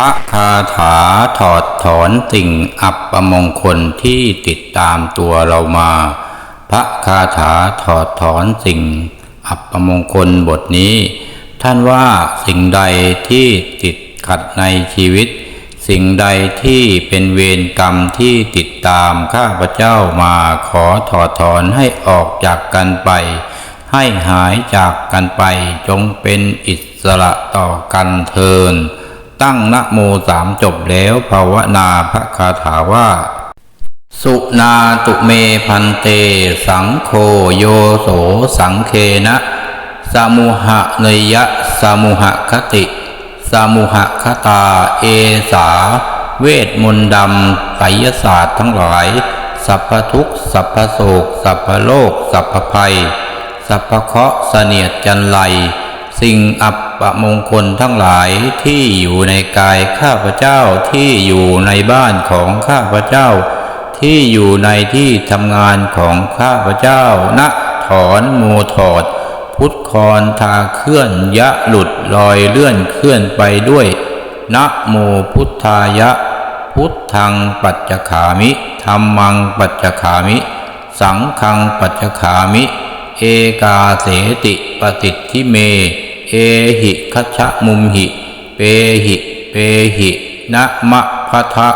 ระคาถาถอดถอนสิ่งอับประมงคลที่ติดตามตัวเรามา พระคาถาถอดถอนสิ่งอับประมงคลบทนี้ ท่านว่าสิ่งใดที่ติดขัดในชีวิต สิ่งใดที่เป็นเวรกรรมที่ติดตามข้าพเจ้ามาขอถอดถอนให้ออกจากกันไป ให้หายจากกันไปจงเป็นอิสระต่อกันเทิน ตั้งนะโมสามจบแล้วภาวนาพระคาถาว่า สุนาตุเมพันเต สังโฆโยโสสังเคนะสมุหะเนยยะสมุหคติสมุหคตา เอสา เวทมนต์ดำไสยศาสตร์ทั้งหลาย สัพพทุกสัพพโศก สัพพโลก สัพพภัย สัพพเคราะห์เสนียดจันไรสิ่งอับ ประมงคลทั้งหลายที่อยู่ในกายข้าพเจ้าที่อยู่ในบ้านของข้าพเจ้า ที่อยู่ในที่ทำงานของข้าพเจ้าณถอนโมถอด พุทธคอนทาเคลื่อนยะหลุดลอยเลื่อนเคลื่อนไปด้วยนะโมพุทธายะ พุทธังปัจจขามิธรรมังปัจจขามิ สังฆังปัจจขามิ เอกาเสติปฏิทิเม เอหิคัชะมุมหิ เปหิ เปหินะมะพะทะ